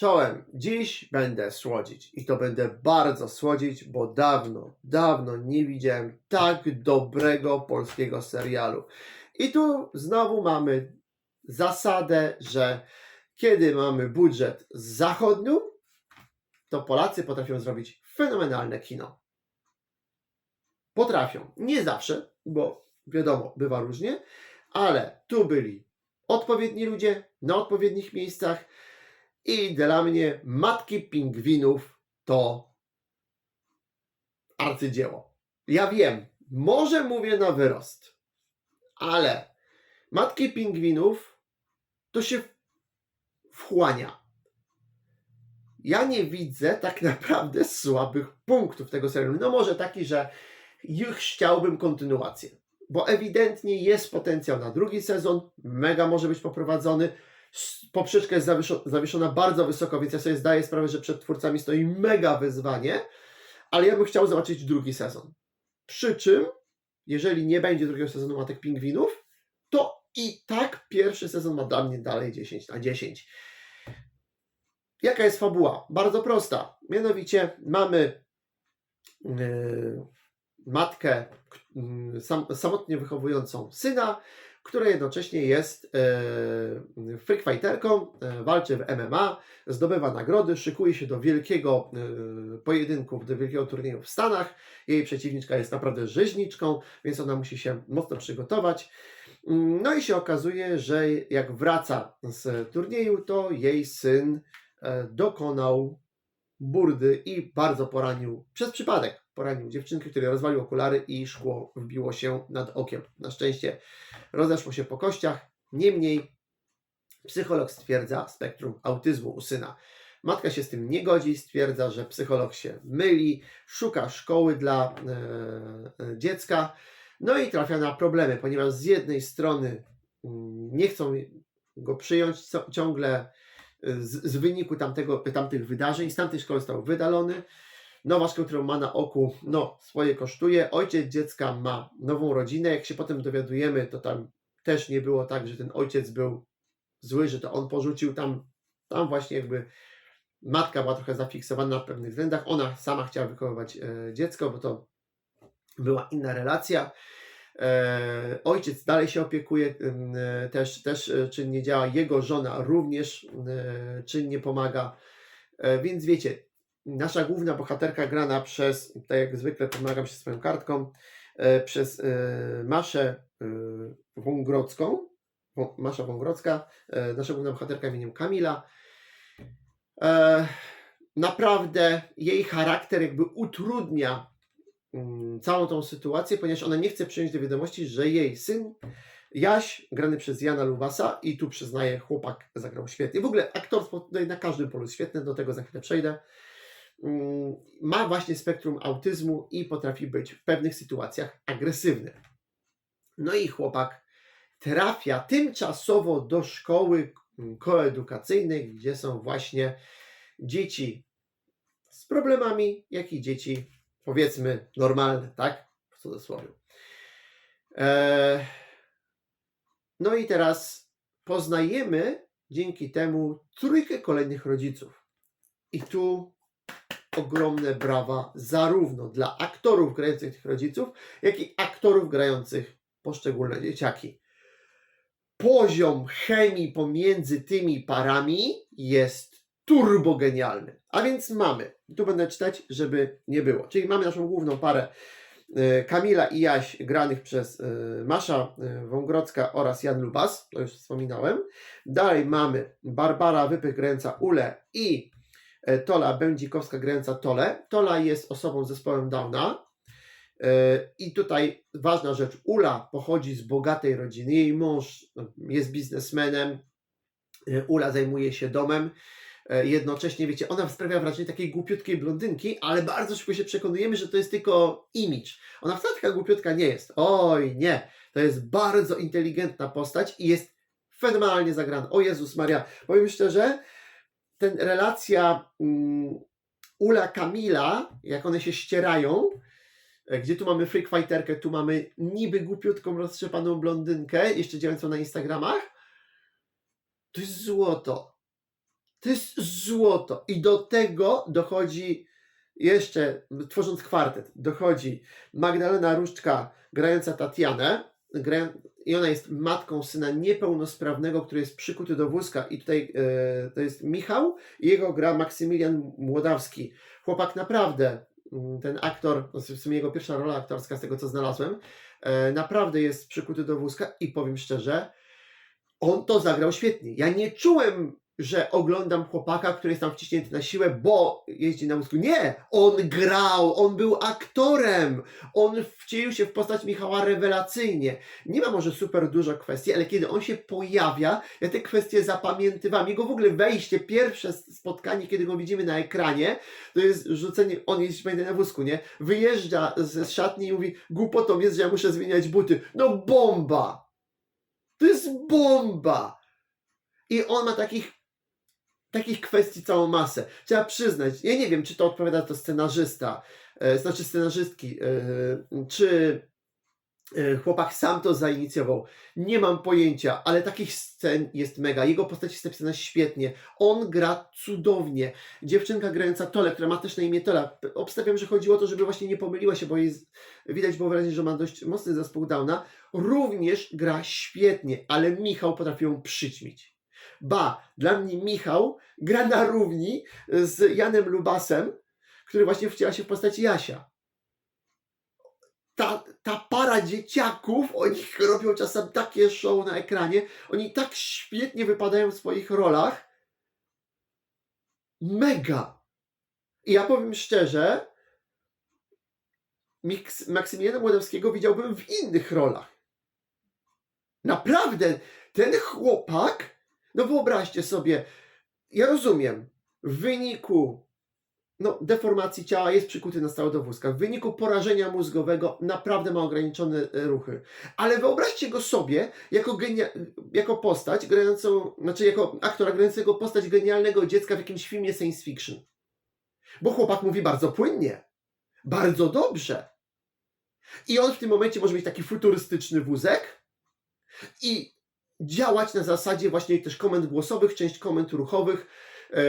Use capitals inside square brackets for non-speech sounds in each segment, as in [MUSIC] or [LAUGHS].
Czołem, dziś będę słodzić i to będę bardzo słodzić, bo dawno, dawno nie widziałem tak dobrego polskiego serialu. I tu znowu mamy zasadę, że kiedy mamy budżet zachodni, to Polacy potrafią zrobić fenomenalne kino. Potrafią. Nie zawsze, bo wiadomo, bywa różnie, ale tu byli odpowiedni ludzie na odpowiednich miejscach i dla mnie Matki Pingwinów to arcydzieło. Ja wiem, może mówię na wyrost, ale Matki Pingwinów to się wchłania. Ja nie widzę tak [LAUGHS] naprawdę słabych punktów tego serialu. No może taki, że już chciałbym kontynuację, bo ewidentnie jest potencjał na drugi sezon, mega może być poprowadzony. Poprzeczka jest zawieszo- zawieszona bardzo wysoko, więc ja sobie zdaję sprawę, że przed twórcami stoi mega wyzwanie, ale ja bym chciał zobaczyć drugi sezon. Przy czym, jeżeli nie będzie drugiego sezonu Matek Pingwinów, to i tak pierwszy sezon ma dla mnie dalej 10 na 10. Jaka jest fabuła? Bardzo prosta. Mianowicie mamy yy, matkę yy, sam, samotnie wychowującą syna, która jednocześnie jest yy, freakfighterką, yy, walczy w MMA, zdobywa nagrody, szykuje się do wielkiego yy, pojedynku, do wielkiego turnieju w Stanach. Jej przeciwniczka jest naprawdę rzeźniczką, więc ona musi się mocno przygotować. No i się okazuje, że jak wraca z turnieju, to jej syn e, dokonał burdy i bardzo poranił, przez przypadek poranił dziewczynkę, której rozwalił okulary i szkło wbiło się nad okiem. Na szczęście rozeszło się po kościach, niemniej psycholog stwierdza spektrum autyzmu u syna. Matka się z tym nie godzi, stwierdza, że psycholog się myli, szuka szkoły dla e, e, dziecka, no i trafia na problemy, ponieważ z jednej strony mm, nie chcą go przyjąć ciągle z, z wyniku tamtego, tamtych wydarzeń, z tamtej szkoły został wydalony. Nowa szkoła, którą ma na oku, no swoje kosztuje. Ojciec dziecka ma nową rodzinę. Jak się potem dowiadujemy, to tam też nie było tak, że ten ojciec był zły, że to on porzucił tam, tam właśnie jakby matka była trochę zafiksowana na pewnych względach. Ona sama chciała wychowywać e, dziecko, bo to była inna relacja. E, ojciec dalej się opiekuje, e, też, też czynnie działa. Jego żona również czynnie pomaga. Więc wiecie, nasza główna bohaterka grana przez, tak jak zwykle pomagam się swoją kartką, e, przez e, Maszę e, Wągrodzką. Wą- Masza Wągrodzka, nasza główna bohaterka imieniem Kamila. Naprawdę jej charakter jakby utrudnia mm, całą tą sytuację, ponieważ ona nie chce przyjąć do wiadomości, że jej syn Jaś, grany przez Jana Luwasa i tu przyznaję, chłopak zagrał świetnie. W ogóle aktorstwo tutaj na każdym polu świetne, do tego za chwilę przejdę. Mm, Ma właśnie spektrum autyzmu i potrafi być w pewnych sytuacjach agresywny. No i chłopak trafia tymczasowo do szkoły mm, koedukacyjnej, gdzie są właśnie dzieci z problemami, jak i dzieci powiedzmy normalne, tak? W cudzysłowie. Eee, no i teraz poznajemy dzięki temu trójkę kolejnych rodziców. I tu ogromne brawa zarówno dla aktorów grających tych rodziców, jak i aktorów grających poszczególne dzieciaki. Poziom chemii pomiędzy tymi parami jest turbogenialny. A więc mamy, tu będę czytać, żeby nie było. Czyli mamy naszą główną parę e, Kamila i Jaś granych przez e, Masza e, Wągrodzka oraz Jan Lubas, to już wspominałem. Dalej mamy Barbara Wypych grająca Ule i Tola Będzikowska grająca Tole. Tola jest osobą z zespołem Downa. E, I tutaj ważna rzecz, Ula pochodzi z bogatej rodziny. Jej mąż no, jest biznesmenem. E, Ula zajmuje się domem. E, Jednocześnie, wiecie, ona sprawia wrażenie takiej głupiutkiej blondynki, ale bardzo szybko się przekonujemy, że to jest tylko image. Ona wcale taka głupiutka nie jest. Oj, nie. To jest bardzo inteligentna postać i jest fenomenalnie zagrana. O Jezus Maria, powiem szczerze, ten relacja mm, Ula Kamila, jak one się ścierają, e, gdzie tu mamy freak fighterkę, tu mamy niby głupiutką, roztrzepaną blondynkę, jeszcze działającą na Instagramach, to jest złoto. To jest złoto. I do tego dochodzi jeszcze, tworząc kwartet, dochodzi Magdalena Różczka grająca Tatianę. Gra, I ona jest matką syna niepełnosprawnego, który jest przykuty do wózka. I tutaj e, to jest Michał i jego gra Maksymilian Młodawski. Chłopak naprawdę, mm, ten aktor, to jest w sumie jego pierwsza rola aktorska z tego co znalazłem, e, naprawdę jest przykuty do wózka i powiem szczerze, on to zagrał świetnie. Ja nie czułem, że oglądam chłopaka, który jest tam wciśnięty na siłę, bo jeździ na wózku. Nie! On grał, on był aktorem, on wcielił się w postać Michała rewelacyjnie. Nie ma może super dużo kwestii, ale kiedy on się pojawia, ja te kwestie zapamiętywam. Jego w ogóle wejście, pierwsze spotkanie, kiedy go widzimy na ekranie, to jest rzucenie, on jest będzie na wózku, nie? Wyjeżdża z, z szatni i mówi, głupotą jest, że ja muszę zmieniać buty. No bomba! To jest bomba! I on ma takich, takich kwestii całą masę. Trzeba przyznać, ja nie wiem, czy to odpowiada to scenarzysta, e, znaczy scenarzystki, e, czy e, chłopak sam to zainicjował. Nie mam pojęcia, ale takich scen jest mega. Jego postać jest napisana świetnie. On gra cudownie. Dziewczynka grająca Tole, która ma też na imię Tola. Obstawiam, że chodziło o to, żeby właśnie nie pomyliła się, bo jest, widać było wyraźnie, że ma dość mocny zespół Downa. Również gra świetnie, ale Michał potrafi ją przyćmić. Ba, dla mnie Michał gra na równi z Janem Lubasem, który właśnie wciela się w postaci Jasia. Ta, ta para dzieciaków, oni robią czasem takie show na ekranie, oni tak świetnie wypadają w swoich rolach. Mega! I ja powiem szczerze, Miks- Maksymiliana Młodowskiego widziałbym w innych rolach. Naprawdę, ten chłopak, no wyobraźcie sobie, ja rozumiem, w wyniku no, deformacji ciała jest przykuty na stałe do wózka. W wyniku porażenia mózgowego naprawdę ma ograniczone e, ruchy. Ale wyobraźcie go sobie jako, jako postać grającą, znaczy jako aktora grającego postać genialnego dziecka w jakimś filmie science fiction. Bo chłopak mówi bardzo płynnie. Bardzo dobrze. I on w tym momencie może mieć taki futurystyczny wózek i działać na zasadzie właśnie też komend głosowych, część komend ruchowych, e,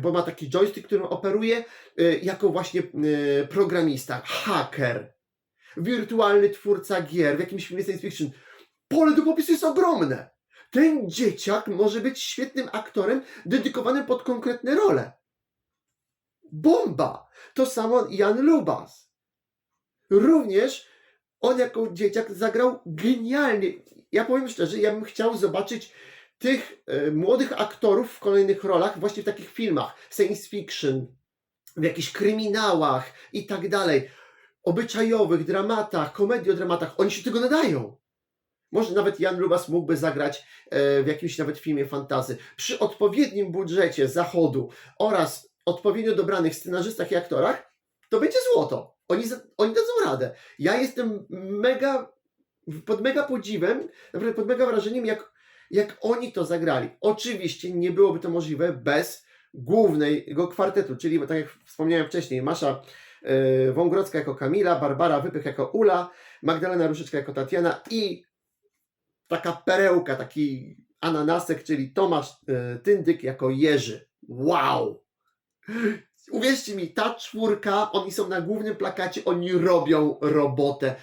bo ma taki joystick, którym operuje e, jako właśnie e, programista, haker, wirtualny twórca gier w jakimś filmie science fiction. Pole do popisu jest ogromne. Ten dzieciak może być świetnym aktorem dedykowanym pod konkretne role. Bomba! To samo Jan Lubas. Również on jako dzieciak zagrał genialnie. Ja powiem szczerze, ja bym chciał zobaczyć tych e, młodych aktorów w kolejnych rolach, właśnie w takich filmach science fiction, w jakichś kryminałach i tak dalej, obyczajowych, dramatach, komediodramatach. Oni się tego nadają. Może nawet Jan Lubas mógłby zagrać e, w jakimś nawet filmie fantazy. Przy odpowiednim budżecie zachodu oraz odpowiednio dobranych scenarzystach i aktorach, to będzie złoto. Oni, oni dadzą radę. Ja jestem mega, pod mega podziwem, naprawdę pod mega wrażeniem, jak, jak oni to zagrali. Oczywiście nie byłoby to możliwe bez głównego kwartetu, czyli tak jak wspomniałem wcześniej, Masza yy, Wągrodzka jako Kamila, Barbara Wypych jako Ula, Magdalena Różyczka jako Tatiana i taka perełka, taki ananasek, czyli Tomasz yy, Tyndyk jako Jerzy. Wow! Uwierzcie mi, ta czwórka, oni są na głównym plakacie, oni robią robotę.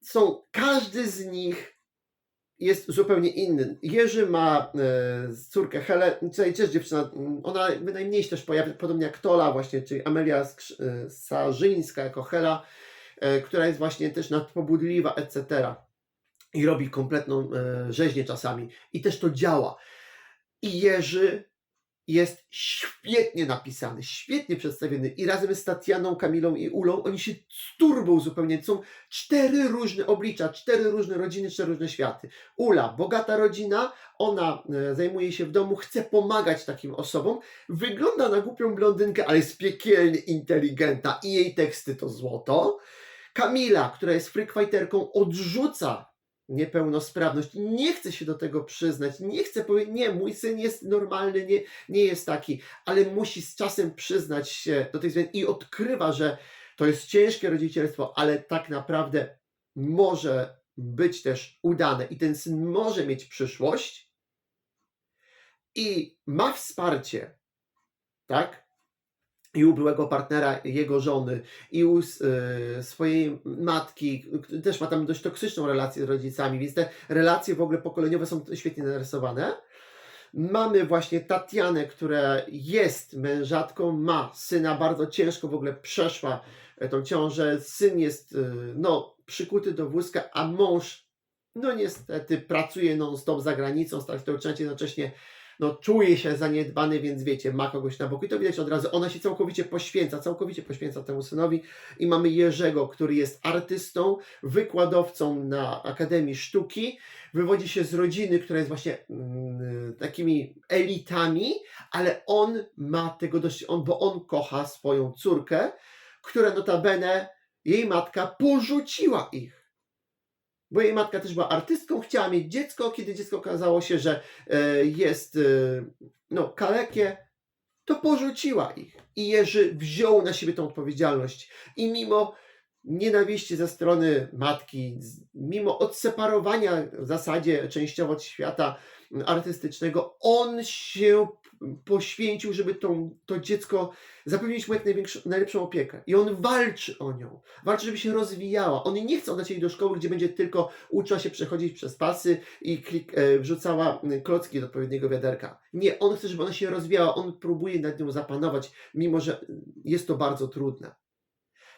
Są, każdy z nich jest zupełnie inny. Jerzy ma e, córkę Helę, tutaj też dziewczyna, m, ona najmniej się też pojawia, podobnie jak Tola właśnie, czyli Amelia Skrz- e, Sarzyńska jako Hela, e, która jest właśnie też nadpobudliwa, etc. I robi kompletną e, rzeźnię czasami. I też to działa. I Jerzy jest świetnie napisany, świetnie przedstawiony i razem z Tatianą, Kamilą i Ulą oni się z turbą zupełnie, są cztery różne oblicza, cztery różne rodziny, cztery różne światy. Ula, bogata rodzina, ona e, zajmuje się w domu, chce pomagać takim osobom, wygląda na głupią blondynkę, ale jest piekielnie inteligentna i jej teksty to złoto. Kamila, która jest freakfighterką, odrzuca niepełnosprawność, nie chce się do tego przyznać, nie chce powiedzieć, nie, mój syn jest normalny, nie, nie jest taki, ale musi z czasem przyznać się do tej zmiany i odkrywa, że to jest ciężkie rodzicielstwo, ale tak naprawdę może być też udane i ten syn może mieć przyszłość. i ma wsparcie, tak? I u byłego partnera jego żony, i u y, swojej matki, też ma tam dość toksyczną relację z rodzicami, więc te relacje w ogóle pokoleniowe są świetnie narysowane. Mamy właśnie Tatianę, która jest mężatką, ma syna, bardzo ciężko w ogóle przeszła e, tą ciążę. Syn jest y, no, przykuty do wózka, a mąż, no niestety, pracuje non-stop za granicą, stać to jednocześnie no, czuje się zaniedbany, więc wiecie, ma kogoś na boku. I to widać od razu. Ona się całkowicie poświęca, całkowicie poświęca temu synowi. I mamy Jerzego, który jest artystą, wykładowcą na Akademii Sztuki. Wywodzi się z rodziny, która jest właśnie mm, takimi elitami, ale on ma tego dość, on, bo on kocha swoją córkę, która notabene jej matka porzuciła ich. Bo jej matka też była artystką, chciała mieć dziecko, kiedy dziecko okazało się, że e, jest e, no, kalekie, to porzuciła ich. I Jerzy wziął na siebie tą odpowiedzialność. I mimo nienawiści ze strony matki, mimo odseparowania w zasadzie częściowo od świata artystycznego, on się poświęcił, żeby tą, to dziecko zapewnić mu jak najlepszą opiekę. I on walczy o nią. Walczy, żeby się rozwijała. On nie chce oddać jej do szkoły, gdzie będzie tylko uczyła się przechodzić przez pasy i klik, e, wrzucała klocki do odpowiedniego wiaderka. Nie, on chce, żeby ona się rozwijała. On próbuje nad nią zapanować, mimo że jest to bardzo trudne.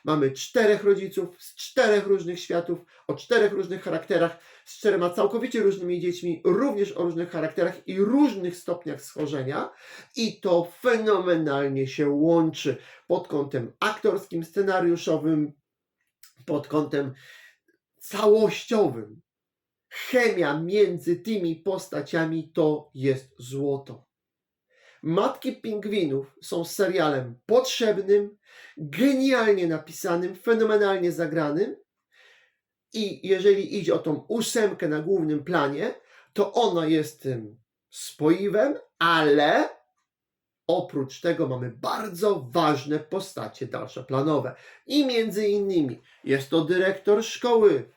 Mamy czterech rodziców z czterech różnych światów, o czterech różnych charakterach, z czterema całkowicie różnymi dziećmi, również o różnych charakterach i różnych stopniach schorzenia. I to fenomenalnie się łączy pod kątem aktorskim, scenariuszowym, pod kątem całościowym. Chemia między tymi postaciami to jest złoto. Matki Pingwinów są serialem potrzebnym, genialnie napisanym, fenomenalnie zagranym. I jeżeli idzie o tą ósemkę na głównym planie, to ona jest tym spoiwem, ale oprócz tego mamy bardzo ważne postacie dalszoplanowe. I między innymi jest to dyrektor szkoły,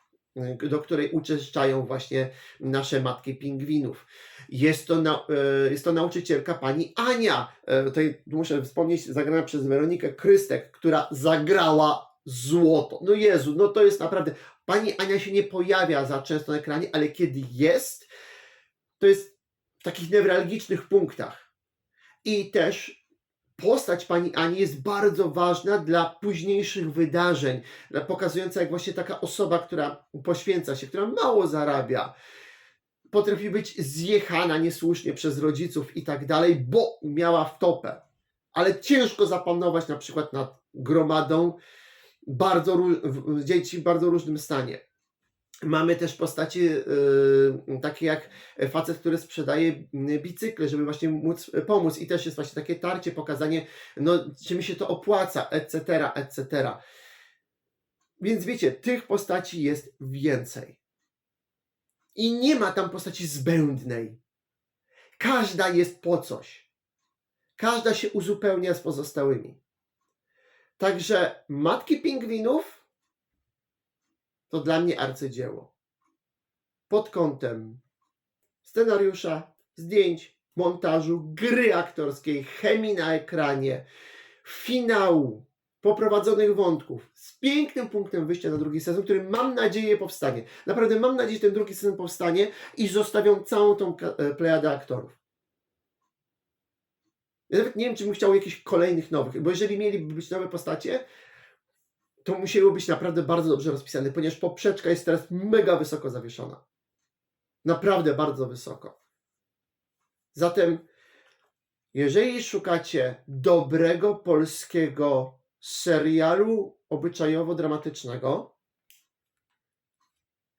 do której uczęszczają właśnie nasze matki pingwinów. Jest to, na, e, jest to nauczycielka pani Ania. E, Tutaj muszę wspomnieć, zagrana przez Weronikę Krystek, która zagrała złoto. No Jezu, no to jest naprawdę. Pani Ania się nie pojawia za często na ekranie, ale kiedy jest, to jest w takich newralgicznych punktach. I też postać pani Ani jest bardzo ważna dla późniejszych wydarzeń, pokazująca jak właśnie taka osoba, która poświęca się, która mało zarabia, potrafi być zjechana niesłusznie przez rodziców i tak dalej, bo miała wtopę. Ale ciężko zapanować na przykład nad gromadą bardzo dzieci w bardzo różnym stanie. Mamy też postacie yy, takie jak facet, który sprzedaje y, bicykle, żeby właśnie móc y, pomóc i też jest właśnie takie tarcie, pokazanie, no czy mi się to opłaca, etc., etc. Więc wiecie, tych postaci jest więcej. I nie ma tam postaci zbędnej. Każda jest po coś. Każda się uzupełnia z pozostałymi. Także Matki Pingwinów to dla mnie arcydzieło. Pod kątem scenariusza, zdjęć, montażu, gry aktorskiej, chemii na ekranie, finału, poprowadzonych wątków, z pięknym punktem wyjścia na drugi sezon, który mam nadzieję powstanie. Naprawdę mam nadzieję, że ten drugi sezon powstanie i zostawią całą tą e, plejadę aktorów. Ja nawet nie wiem, czy bym chciał jakichś kolejnych nowych, bo jeżeli mieliby być nowe postacie, to musiały być naprawdę bardzo dobrze rozpisane, ponieważ poprzeczka jest teraz mega wysoko zawieszona. Naprawdę bardzo wysoko. Zatem, jeżeli szukacie dobrego polskiego serialu obyczajowo-dramatycznego,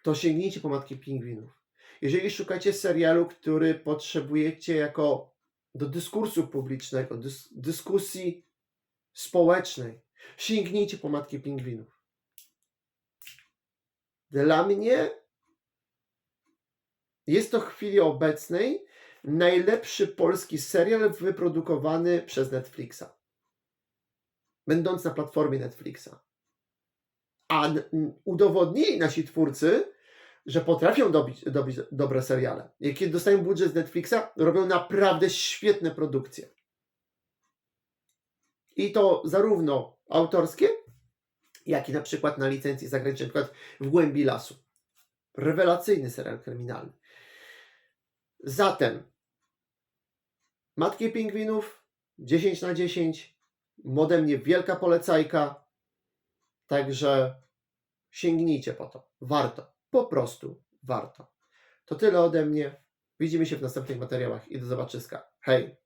to sięgnijcie po Matki Pingwinów. Jeżeli szukacie serialu, który potrzebujecie jako do dyskursu publicznego, dys, dyskusji społecznej, sięgnijcie po Matki Pingwinów. Dla mnie jest to w chwili obecnej najlepszy polski serial wyprodukowany przez Netflixa. Będąc na platformie Netflixa. A udowodnili nasi twórcy, że potrafią dobić, dobić dobre seriale. I Kiedy dostają budżet z Netflixa, robią naprawdę świetne produkcje. I to zarówno autorskie, jak i na przykład na licencji zagranicznej, na przykład w Głębi Lasu. Rewelacyjny serial kryminalny. Zatem Matki Pingwinów 10 na 10. Ode mnie wielka polecajka. Także sięgnijcie po to. Warto. Po prostu warto. To tyle ode mnie. Widzimy się w następnych materiałach i do zobaczyska. Hej!